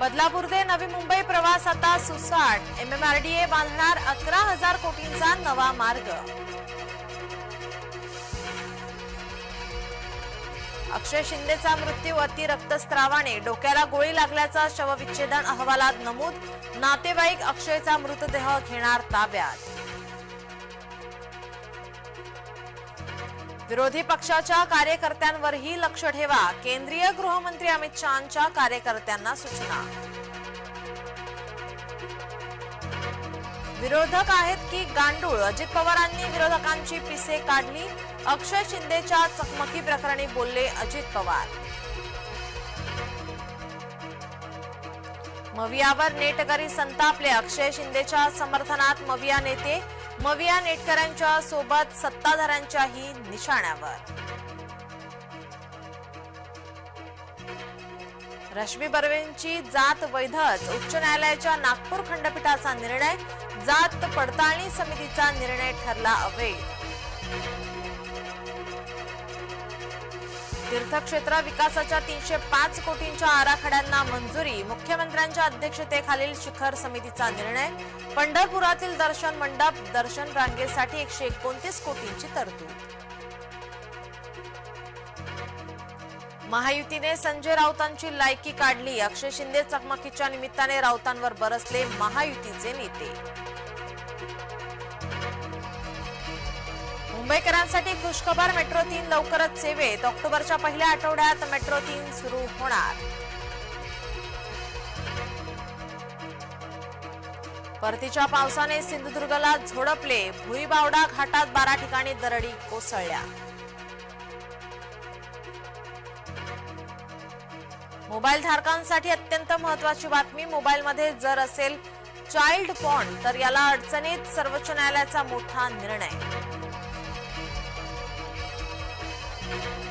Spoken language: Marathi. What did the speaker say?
बदलापूर ते नवी मुंबई प्रवास आता सुसाट. एमएमआरडीए बांधणार अकरा हजार कोटींचा नवा मार्ग. अक्षय शिंदेचा मृत्यू अतिरक्तस्त्रावाने डोक्याला गोळी लागल्याचा शवविच्छेदन अहवालात नमूद. नातेवाईक अक्षयचा मृतदेह घेणार ताब्यात. विरोधी पक्षाच्या कार्यकर्त्यांवरही लक्ष ठेवा. केंद्रीय गृहमंत्री अमित शहाच्या कार्यकर्त्यांना सूचना. विरोधक आहेत की गांडूळ? अजित पवारांनी विरोधकांची पिसे काढली. अक्षय शिंदेच्या चकमकी प्रकरणी बोलले अजित पवार. मवियावर नेटकरी संतापले. अक्षय शिंदेच्या समर्थनात मविया नेते मविया नेटकऱ्यांच्या सोबत सत्ताधाऱ्यांच्याही निशाण्यावर. रश्मी बर्वेंची जात वैधच. उच्च न्यायालयाच्या नागपूर खंडपीठाचा निर्णय जात पडताळणी समितीचा निर्णय ठरला अवैध. तीर्थक्षेत्र विकासाच्या तीनशे पाच कोटींच्या आराखड्यांना मंजुरी. मुख्यमंत्र्यांच्या अध्यक्षतेखालील शिखर समितीचा निर्णय. पंढरपुरातील दर्शन मंडप दर्शन रांगेसाठी एकशे एकोणतीस कोटींची तरतूद. महायुतीने संजय राऊतांची लायकी काढली. अक्षय शिंदे चकमकीच्या निमित्ताने राऊतांवर बरसले महायुतीचे नेते. मुंबईकरांसाठी खुशखबर मेट्रो तीन लवकरच सेवेत. ऑक्टोबरच्या पहिल्या आठवड्यात मेट्रो तीन सुरू होणार. परतीच्या पावसाने सिंधुदुर्गला झोडपले. भुईबावडा घाटात बारा ठिकाणी दरडी कोसळल्या. मोबाईल धारकांसाठी अत्यंत महत्वाची बातमी मोबाईलमध्ये जर असेल चाइल्ड पॉन तर याला अडचणीत सर्वोच्च न्यायालयाचा मोठा निर्णय. Thank you.